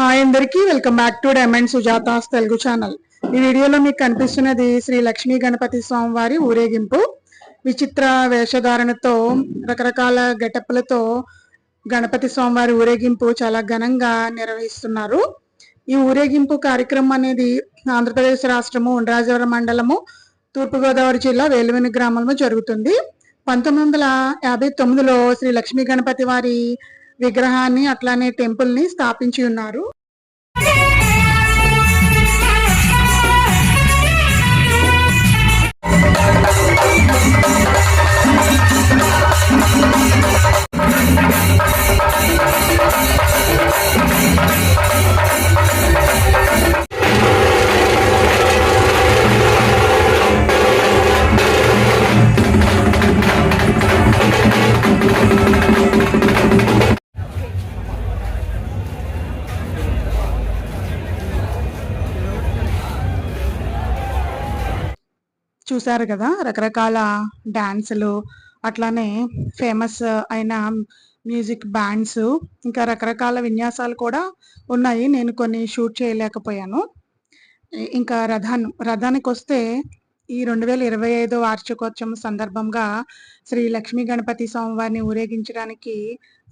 Hi అందరికీ welcome back to diamond Sujatha's Telugu channel. ఈ వీడియోలో మీకు కనిపిస్తున్నది శ్రీ లక్ష్మీ గణపతి స్వామి వారి ఊరేగింపు. విచిత్ర వేషధారణతో రకరకాల గెటప్లతో గణపతి స్వామి వారి ఊరేగింపు చాలా ఘనంగా నిర్వహిస్తున్నారు. ఈ ఊరేగింపు కార్యక్రమం అనేది ఆంధ్రప్రదేశ్ రాష్ట్రము ఉండ్రాజవరం మండలము తూర్పుగోదావరి జిల్లా వేలువెని గ్రామంలో జరుగుతుంది. పంతొమ్మిది వందల యాభై తొమ్మిదిలో శ్రీ లక్ష్మీ గణపతి వారి విగ్రహాన్ని అట్లానే టెంపుల్ని స్థాపించి ఉన్నారు. చూసారు కదా రకరకాల డ్యాన్సులు అట్లానే ఫేమస్ అయిన మ్యూజిక్ బ్యాండ్స్ ఇంకా రకరకాల విన్యాసాలు కూడా ఉన్నాయి. నేను కొన్ని షూట్ చేయలేకపోయాను. ఇంకా రథాన్ రథానికి వస్తే ఈ రెండు వేల ఇరవై ఐదో వార్షికోత్సవం సందర్భంగా శ్రీ లక్ష్మీ గణపతి స్వామివారిని ఊరేగించడానికి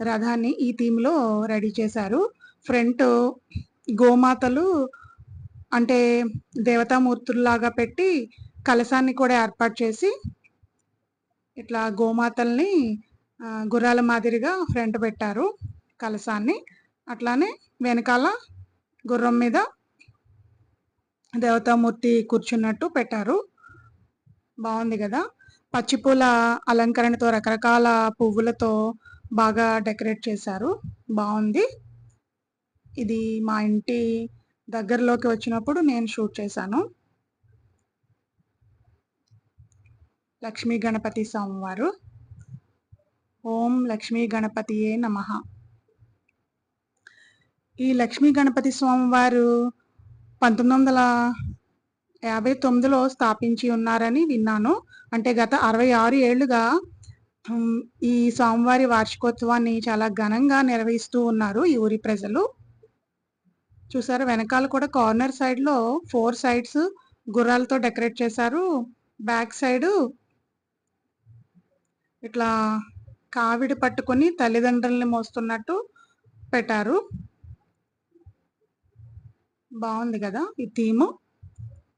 రథాన్ని ఈ థీమ్లో రెడీ చేశారు. ఫ్రంట్ గోమాతలు అంటే దేవతామూర్తుల్లాగా పెట్టి కలశాన్ని కూడా ఏర్పాటు చేసి ఇట్లా గోమాతల్ని గుర్రాల మాదిరిగా ఫ్రంట్ పెట్టారు కలశాన్ని. అట్లానే వెనకాల గుర్రం మీద దేవతామూర్తి కూర్చున్నట్టు పెట్టారు. బాగుంది కదా? పచ్చిపూల అలంకరణతో రకరకాల పువ్వులతో బాగా డెకరేట్ చేశారు. బాగుంది. ఇది మా ఇంటి దగ్గరలోకి వచ్చినప్పుడు నేను షూట్ చేశాను. లక్ష్మీ గణపతి స్వామివారు. ఓం లక్ష్మీ గణపతియే నమ. ఈ లక్ష్మీ గణపతి స్వామివారు పంతొమ్మిది వందల యాభై తొమ్మిదిలో స్థాపించి ఉన్నారని విన్నాను. అంటే గత అరవై ఆరు ఏళ్ళుగా ఈ స్వామివారి వార్షికోత్సవాన్ని చాలా ఘనంగా నిర్వహిస్తూ ఉన్నారు ఈ ఊరి ప్రజలు. చూసారు వెనకాల కూడా కార్నర్ సైడ్లో ఫోర్ సైడ్స్ గుర్రాలతో డెకరేట్ చేశారు. బ్యాక్ సైడ్ ఇట్లా కావిడి పట్టుకొని తల్లిదండ్రుల్ని మోస్తున్నట్టు పెట్టారు. బాగుంది కదా ఈ థీమ్.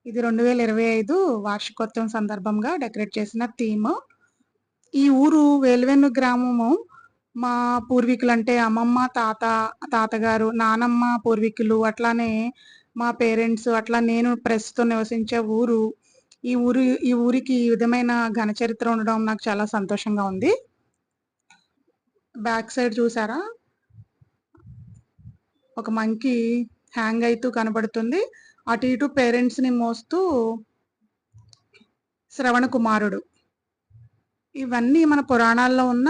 ఇది రెండు వేల ఇరవై ఐదు వార్షికోత్సవం సందర్భంగా డెకరేట్ చేసిన థీమ్. ఈ ఊరు వేలువెన్ను గ్రామము మా పూర్వీకులు అంటే అమ్మమ్మ తాత తాతగారు నానమ్మ పూర్వీకులు అట్లానే మా పేరెంట్స్ అట్లా నేను ప్రస్తుతం నివసించే ఊరు ఈ ఊరు ఈ ఊరికి ఈ విధమైన ఘన చరిత్ర ఉండడం నాకు చాలా సంతోషంగా ఉంది. బ్యాక్ సైడ్ చూసారా? ఒక మంకి హ్యాంగ్ అవుతూ కనబడుతుంది. అటు ఇటు పేరెంట్స్ని మోస్తూ శ్రవణ కుమారుడు. ఇవన్నీ మన పురాణాల్లో ఉన్న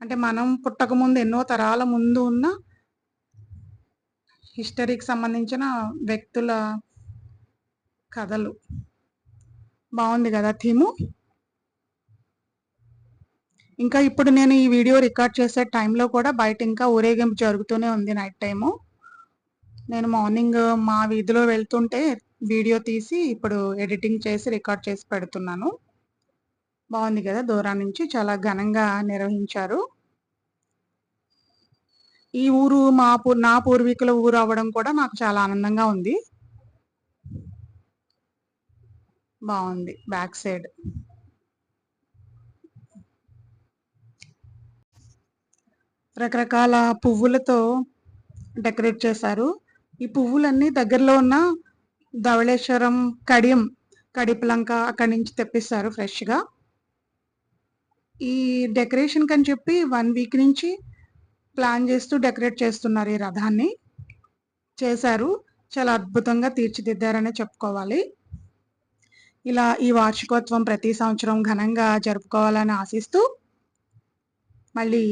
అంటే మనం పుట్టక ముందు ఎన్నో తరాల ముందు ఉన్న హిస్టరీకి సంబంధించిన వ్యక్తుల కథలు. బాగుంది కదా థీము? ఇంకా ఇప్పుడు నేను ఈ వీడియో రికార్డ్ చేసే టైంలో కూడా బయట ఇంకా ఊరేగింపు జరుగుతూనే ఉంది నైట్ టైము. నేను మార్నింగ్ మా వీధిలో వెళ్తుంటే వీడియో తీసి ఇప్పుడు ఎడిటింగ్ చేసి రికార్డ్ చేసి పెడుతున్నాను. బాగుంది కదా దూరం నుంచి చాలా ఘనంగా నిర్వహించారు. ఈ ఊరు మా పూ నా పూర్వీకుల ఊరు అవ్వడం కూడా నాకు చాలా ఆనందంగా ఉంది. బాగుంది. Back side. రకరకాల పువ్వులతో డెకరేట్ చేశారు. ఈ పువ్వులన్నీ దగ్గరలో ఉన్న ధవళేశ్వరం కడియం కడిపలంక అక్కడి నుంచి తెప్పిస్తారు ఫ్రెష్గా. ఈ డెకరేషన్కి అని చెప్పి వన్ వీక్ నుంచి ప్లాన్ చేస్తూ డెకరేట్ చేస్తున్నారు ఈ రథాన్ని. చేశారు. చాలా అద్భుతంగా తీర్చిదిద్దారనే చెప్పుకోవాలి. ఇలా ఈ వార్షికోత్సవం ప్రతి సంవత్సరం ఘనంగా జరుపుకోవాలని ఆశిస్తూ మళ్ళీ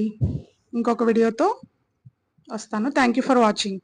ఇంకొక వీడియోతో వస్తాను. Thank you for watching